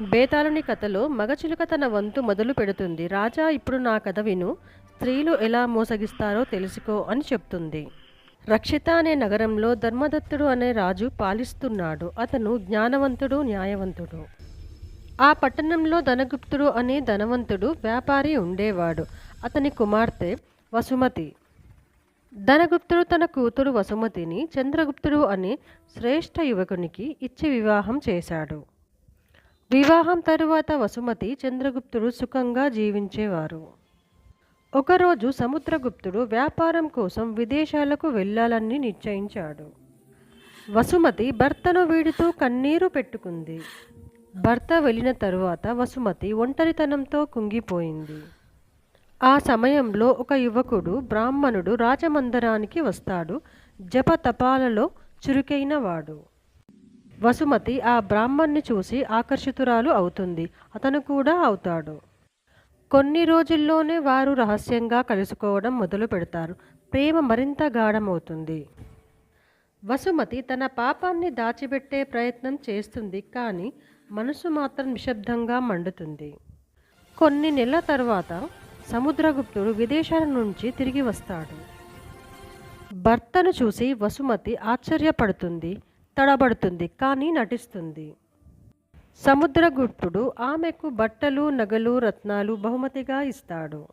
బేతాళుని కథలో మగచిలుక తన వంతు మొదలు పెడుతుంది. రాజా ఇప్పుడు నా కథ విను. స్త్రీలు ఎలా మోసగిస్తారో తెలుసుకో అని చెప్తుంది. రక్షిత అనే నగరంలో ధర్మదత్తుడు అనే రాజు పాలిస్తున్నాడు. అతను జ్ఞానవంతుడు న్యాయవంతుడు. ఆ పట్టణంలో ధనగుప్తుడు అనే ధనవంతుడు వ్యాపారి ఉండేవాడు. అతని కుమార్తె వసుమతి. ధనగుప్తుడు తన కూతురు వసుమతిని చంద్రగుప్తుడు అనే శ్రేష్ఠ యువకునికి ఇచ్చి వివాహం చేశాడు. వివాహం తరువాత వసుమతి చంద్రగుప్తుడు సుఖంగా జీవించేవారు. ఒకరోజు సముద్రగుప్తుడు వ్యాపారం కోసం విదేశాలకు వెళ్ళాలని నిశ్చయించాడు. వసుమతి భర్తను వీడుతూ కన్నీరు పెట్టుకుంది. భర్త వెళ్ళిన తరువాత వసుమతి ఒంటరితనంతో కుంగిపోయింది. ఆ సమయంలో ఒక యువకుడు బ్రాహ్మణుడు రాజమందిరానికి వస్తాడు. జపతపాలలో చురుకైన వాడు వసుమతి ఆ బ్రాహ్మణ్ణి చూసి ఆకర్షితురాలు అవుతుంది. అతను కూడా అవుతాడు. కొన్ని రోజుల్లోనే వారు రహస్యంగా కలుసుకోవడం మొదలు పెడతారు. ప్రేమ మరింత గాఢమవుతుంది. వసుమతి తన పాపాన్ని దాచిపెట్టే ప్రయత్నం చేస్తుంది కానీ మనసు మాత్రం నిశ్శబ్దంగా మండుతుంది. కొన్ని నెలల తర్వాత సముద్రగుప్తుడు విదేశాల నుంచి తిరిగి వస్తాడు. భర్తను చూసి వసుమతి ఆశ్చర్యపడుతుంది. తడబడుతుంది కానీ నటిస్తుంది. సముద్రగుప్తుడు ఆమెకు బట్టలు నగలు రత్నాలు బహుమతిగా ఇస్తాడు.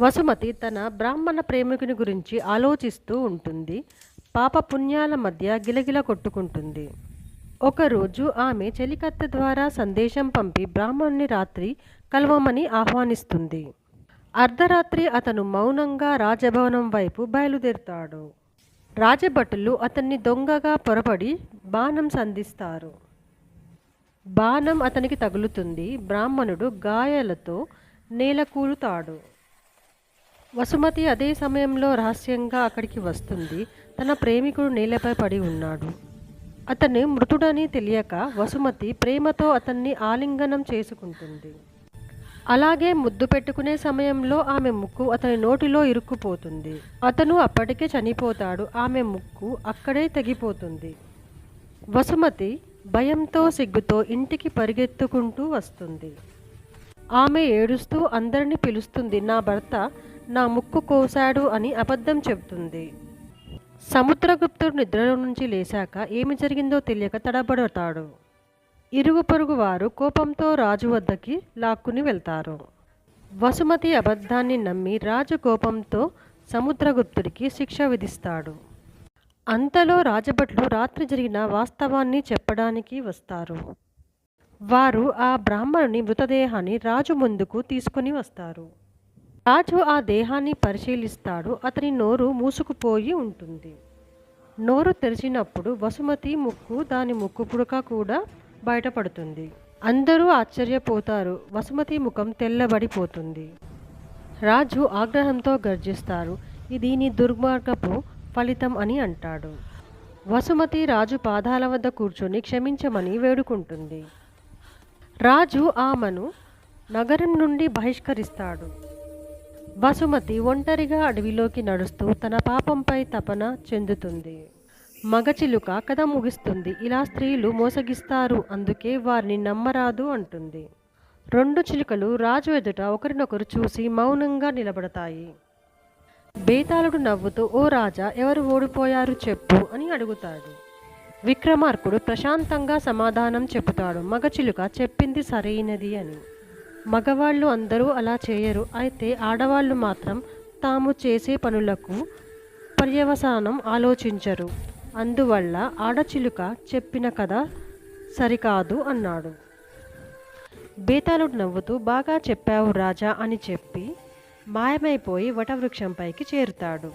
వసుమతి తన బ్రాహ్మణ ప్రేమికుని గురించి ఆలోచిస్తూ ఉంటుంది. పాప పుణ్యాల మధ్య గిలగిల కొట్టుకుంటుంది. ఒకరోజు ఆమె చెలికత్తె ద్వారా సందేశం పంపి బ్రాహ్మణుని రాత్రి కలవమని ఆహ్వానిస్తుంది. అర్ధరాత్రి అతను మౌనంగా రాజభవనం వైపు బయలుదేరుతాడు. రాజభటులు అతన్ని దొంగగా పొరపడి బాణం సంధిస్తారు. బాణం అతనికి తగులుతుంది. బ్రాహ్మణుడు గాయాలతో నేలకూలుతాడు వసుమతి అదే సమయంలో రహస్యంగా అక్కడికి వస్తుంది. తన ప్రేమికుడు నేలపై పడి ఉన్నాడు. అతను మృతుడని తెలియక వసుమతి ప్రేమతో అతన్ని ఆలింగనం చేసుకుంటుంది. అలాగే ముద్దు పెట్టుకునే సమయంలో ఆమె ముక్కు అతని నోటిలో ఇరుక్కుపోతుంది. అతను అప్పటికే చనిపోతాడు. ఆమె ముక్కు అక్కడే తెగిపోతుంది. వసుమతి భయంతో సిగ్గుతో ఇంటికి పరిగెత్తుకుంటూ వస్తుంది. ఆమె ఏడుస్తూ అందరిని పిలుస్తుంది నా భర్త నా ముక్కు కోశాడు అని అబద్ధం చెబుతుంది. సముద్రగుప్తుడు నిద్రలో నుంచి లేచాక ఏమి జరిగిందో తెలియక తడబడతాడు. ఇరుగు పొరుగు వారు కోపంతో రాజు వద్దకి లాక్కుని వెళ్తారు. వసుమతి అబద్ధాన్ని నమ్మి రాజు కోపంతో సముద్రగుప్తుడికి శిక్ష విధిస్తాడు. అంతలో రాజభట్లు రాత్రి జరిగిన వాస్తవాన్ని చెప్పడానికి వస్తారు. వారు ఆ బ్రాహ్మణుని మృతదేహాన్ని రాజు ముందుకు తీసుకొని వస్తారు. రాజు ఆ దేహాన్ని పరిశీలిస్తాడు అతని నోరు మూసుకుపోయి ఉంటుంది. నోరు తెరిచినప్పుడు వసుమతి ముక్కు దాని ముక్కు పుడక కూడా బయటపడుతుంది. అందరూ ఆశ్చర్యపోతారు. వసుమతి ముఖం తెల్లబడిపోతుంది. రాజు ఆగ్రహంతో గర్జిస్తారు. ఇది నీ దుర్మార్గపు ఫలితం అని అంటాడు. వసుమతి రాజు పాదాల వద్ద కూర్చొని క్షమించమని వేడుకుంటుంది. రాజు ఆమెను నగరం నుండి బహిష్కరిస్తాడు. వసుమతి ఒంటరిగా అడవిలోకి నడుస్తూ తన పాపంపై తపన చెందుతుంది. మగచిలుక కథ ముగిస్తుంది. ఇలా స్త్రీలు మోసగిస్తారు. అందుకే వారిని నమ్మరాదు అంటుంది. రెండు చిలుకలు రాజు ఎదుట ఒకరినొకరు చూసి మౌనంగా నిలబడతాయి. బేతాళుడు నవ్వుతూ ఓ రాజా ఎవరు ఓడిపోయారు చెప్పు అని అడుగుతాడు. విక్రమార్కుడు ప్రశాంతంగా సమాధానం చెబుతాడు. మగచిలుక చెప్పింది సరైనది అని. మగవాళ్ళు అందరూ అలా చేయరు. అయితే ఆడవాళ్ళు మాత్రం తాము చేసే పనులకు పర్యవసానం ఆలోచించరు. అందువల్ల ఆడచిలుక చెప్పిన కథ సరికాదు అన్నాడు. బేతాళుడు నవ్వుతూ బాగా చెప్పావు రాజా అని చెప్పి మాయమైపోయి వటవృక్షంపైకి చేరుతాడు.